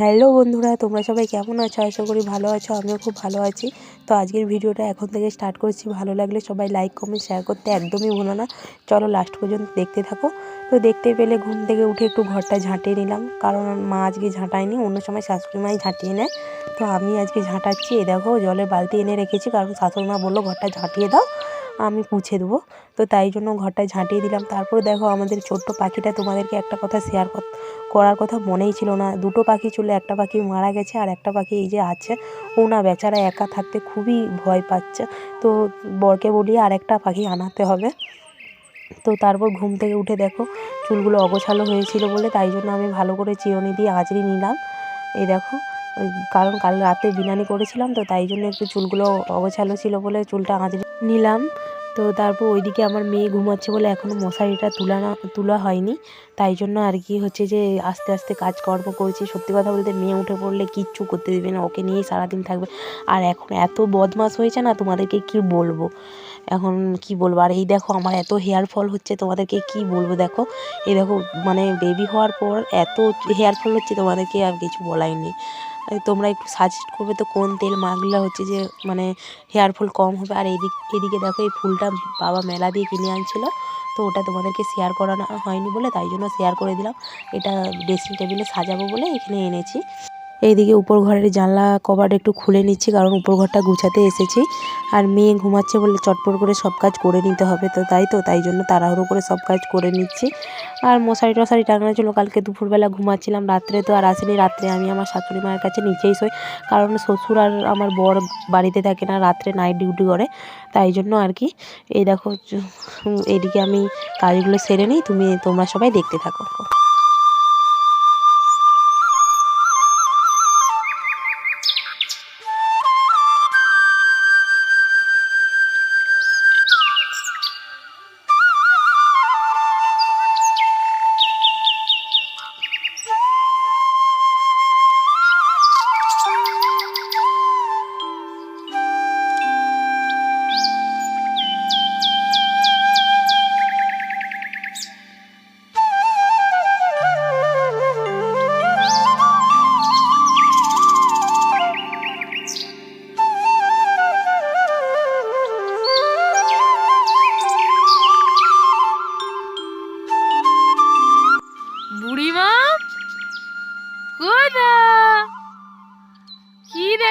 Hello বন্ধুরা, তোমরা সবাই কেমন আছো? আশা করি ভালো আছো, আমিও খুব ভালো আছি। তো আজকের ভিডিওটা এখন থেকে স্টার্ট করছি। ভালো লাগলে সবাই লাইক কমেন্ট শেয়ার করতে একদমই ভুলো না। চলো লাস্ট পর্যন্ত দেখতে থাকো। তো দেখতে পেলে ঘুম থেকে উঠে একটু ঘরটা ঝাঁটিয়ে নিলাম। কারণ মা আজকে ঝাঁটায়নি, অন্য সময় শাশুড়ি মাই ঝাঁটিয়ে নেয়। তো আমি আজকে ঝাঁটাচ্ছি এই দেখো জলের বালতি এনে রেখেছি, কারণ শাশুড়ি মা বলল, ঘরটা ঝাঁটিয়ে দাও, আমি পুছে দেবো। তো তাই জন্য ঘরটা ঝাঁটিয়ে দিলাম। তারপর দেখো আমাদের ছোট্ট পাখিটা তোমাদেরকে একটা কথা শেয়ার করার কথা মনেই ছিল না। দুটো পাখি ছিল একটা পাখি মারা গেছে আর একটা পাখি এই যে আছে ও না বেচারা একা থাকতে খুবই ভয় পাচ্ছে। তো বরকে বলি আর একটা পাখি আনাতে হবে। তো তারপর ঘুম থেকে উঠে দেখো চুলগুলো অগোছালো হয়েছিল বলে তাই জন্য আমি ভালো করে চিরুনি দিয়ে আঁচড়ি নিলাম। এই দেখো কারণ কাল রাতে বিনানি করেছিলাম তো তাই জন্য একটু চুলগুলো অগোছালো ছিল বলে চুলটা আঁচড়ে নিলাম। তো তারপর ওইদিকে আমার মেয়ে ঘুমাচ্ছে বলে এখনও মশারিটা তোলা না, তোলা হয়নি। তাই জন্য আর কি হচ্ছে যে আস্তে আস্তে কাজকর্ম করছি। সত্যি কথা বলতে মেয়ে উঠে পড়লে কিচ্ছু করতে দেবে না। ওকে নিয়েই সারাদিন থাকবে। আর এখন এত বদমাস হয়েছে না, তোমাদেরকে কি বলব? এখন কি বলব? আর এই দেখো আমার এত হেয়ার ফল হচ্ছে, তোমাদেরকে কি বলব দেখো? এই দেখো মানে বেবি হওয়ার পর এত হেয়ার ফল হচ্ছে, তোমাদেরকে আর কিছু বলাই নেই। তোমরা একটু সাজেস্ট করবে তো কোন তেল মাখলে হচ্ছে যে মানে হেয়ার ফল কম হবে। আর এদিক, এদিকে দেখো এই ফুলটা বাবা মেলা দিয়ে কিনে আনছিল। তো ওটা তোমাদেরকে শেয়ার করানো হয়নি বলে, তাই জন্য শেয়ার করে দিলাম। এটা ড্রেসিং টেবিলে সাজাবো বলে এখানে এনেছি। এইদিকে উপর ঘরের জানলা কভার একটু খুলে নিচ্ছি, কারণ উপর ঘরটা গুছাতে এসেছি। আর মেয়ে ঘুমাচ্ছে বলে চটপট করে সব কাজ করে নিতে হবে তো, তাই তো, তাই জন্য তাড়াহুড়ো করে সব কাজ করে নিচ্ছি। আর মশারি টশারি টাঙানো ছিল, কালকে দুপুরবেলা ঘুমাচ্ছিলাম, রাত্রে তো আর আসেনি, রাত্রে আমি আমার শাশুড়ি মায়ের কাছে নিচেই শোই, কারণ শ্বশুর আর আমার বর বাড়িতে থাকে না, রাত্রে নাইট ডিউটি করে, তাই জন্য আর কি। এই দেখো এইদিকে আমি কাজগুলো সেরে নিই, তুমি, তোমরা সবাই দেখতে থাকো।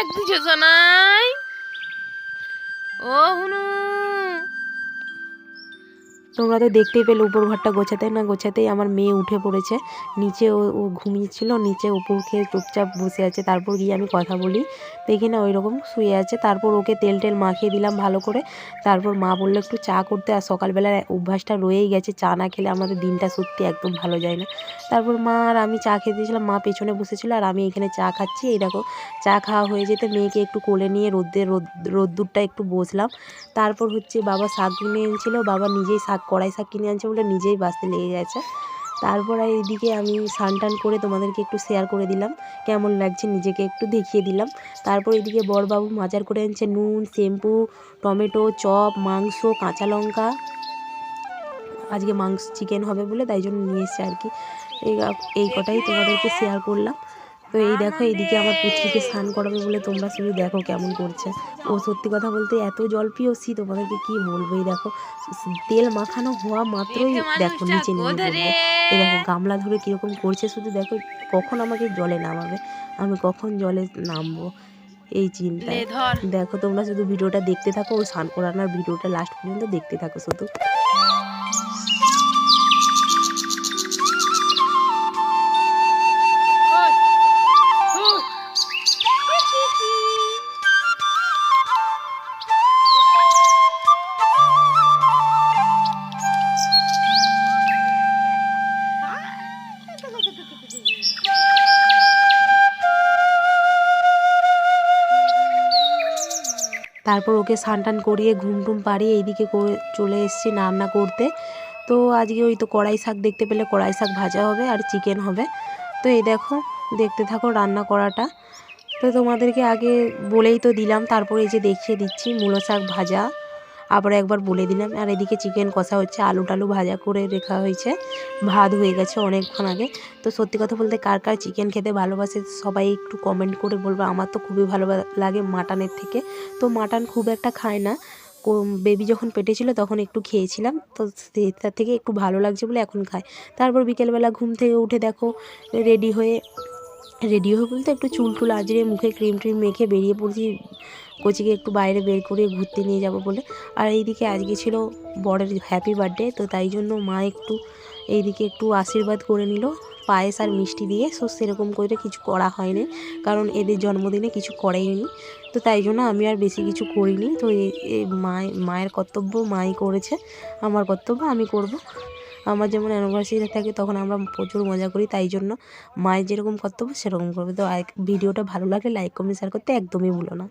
দেখতেছ সোনাই ও হুনু তোমরা তো দেখতেই পেলে উপর ঘরটা গোছাতে না গোছাতেই আমার মেয়ে উঠে পড়েছে। নিচে ও ও ঘুমিয়েছিল, নিচে উপর খেয়ে চুপচাপ বসে আছে, তারপর গিয়ে আমি কথা বলি। দেখি না ওই রকম শুয়ে আছে, তারপর ওকে তেল টেল মাখিয়ে দিলাম ভালো করে। তারপর মা বলল, একটু চা করতে আর সকালবেলার অভ্যাসটা রয়েই গেছে, চা না খেলে আমাদের দিনটা সত্যি একদম ভালো যায় না। তারপর মা আর আমি চা খেতে দিয়েছিলাম, মা পেছনে বসেছিল আর আমি এখানে চা খাচ্ছি। এই দেখো, চা খাওয়া হয়ে যেতে মেয়েকে একটু কোলে নিয়ে রোদ্দের রোদ, রোদ্দুরটা একটু বসলাম। তারপর হচ্ছে বাবা শাক কিনে এনেছিলো, বাবা নিজেই শাক কড়াই শাক কিনে আনছে বলে নিজেই বাঁচতে লেগে গেছে। তারপর এইদিকে আমি স্নান টান করে তোমাদেরকে একটু শেয়ার করে দিলাম, কেমন লাগছে নিজেকে একটু দেখিয়ে দিলাম। তারপর এদিকে বরবাবু মাজার করে আনছে নুন, শ্যাম্পু, টমেটো, চপ, মাংস, কাঁচা লঙ্কা। আজকে মাংস চিকেন হবে বলে তাই জন্য নিয়ে এসছে আর কি। এই এই কটাই তোমাদেরকে শেয়ার করলাম। তো এই দেখো এইদিকে আমার পুচকিকে স্নান করাবে বলে তোমরা শুধু দেখো কেমন করছে। ও সত্যি কথা বলতে এত জল পিওসি তোমাদেরকে কি বলব? এই দেখো তেল মাখানো হওয়া মাত্রই দেখো নিচে নেমে পড়বে। এই দেখো গামলা ধরে কীরকম করছে শুধু দেখো কখন আমাকে জলে নামাবে আমি কখন জলে নামবো? এই চিন্তা দেখো তোমরা শুধু ভিডিওটা দেখতে থাকো ও স্নান করানোর ভিডিওটা লাস্ট পর্যন্ত দেখতে থাকো শুধু। তারপর ওকে টান করিয়ে ঘুম টুম পাড়িয়ে এইদিকে করে চলে এসেছি রান্না করতে। তো আজকে ওই তো কড়াই শাক দেখতে পেলে কড়াই শাক ভাজা হবে আর চিকেন হবে। তো এই দেখো, দেখতে থাকো রান্না করাটা। তো তোমাদেরকে আগে বলেই তো দিলাম, তারপরে এই যে দেখিয়ে দিচ্ছি মূলো শাক ভাজা। আবার একবার বলে দিলাম। আর এদিকে চিকেন কষা হচ্ছে, আলু টালু ভাজা করে রেখা হয়েছে। ভাত হয়ে গেছে অনেকক্ষণ আগে। তো সত্যি কথা বলতে কার কার চিকেন খেতে ভালোবাসে সবাই একটু কমেন্ট করে বলবে। আমার তো খুবই ভালো লাগে মাটনের থেকে। তো মাটন খুব একটা খায় না। বেবি যখন পেটে ছিল তখন একটু খেয়েছিলাম। তো তার থেকে একটু ভালো লাগছে বলে এখন খায়। তারপর বিকেলবেলা ঘুম থেকে উঠে দেখো রেডি হয়ে রেডি হয়ে বলতে একটু চুল টুল আজরে মুখে ক্রিম ট্রিম মেখে বেরিয়ে পড়ছি। কোচিকে একটু বাইরে বের করে ঘুরতে নিয়ে যাব বলে। আর এইদিকে আজকে ছিল বরের হ্যাপি বার্থডে তো তাই জন্য মা একটু এইদিকে একটু আশীর্বাদ করে নিল। পায়েস আর মিষ্টি দিয়ে সো সেরকম করে কিছু করা হয়নি, কারণ এদের জন্মদিনে কিছু করেইনি। তো তাই জন্য আমি আর বেশি কিছু করিনি। তো মায় মায়ের কর্তব্য মাই করেছে, আমার কর্তব্য আমি করব। আমার যেমন অ্যানিভার্সারি থাকে তখন আমরা প্রচুর মজা করি, তাই জন্য মায়ের যেরকম কর্তব্য সেরকম করবে। তো ভিডিওটা ভালো লাগলে লাইক কমেন্ট শেয়ার করতে একদমই ভুলো না।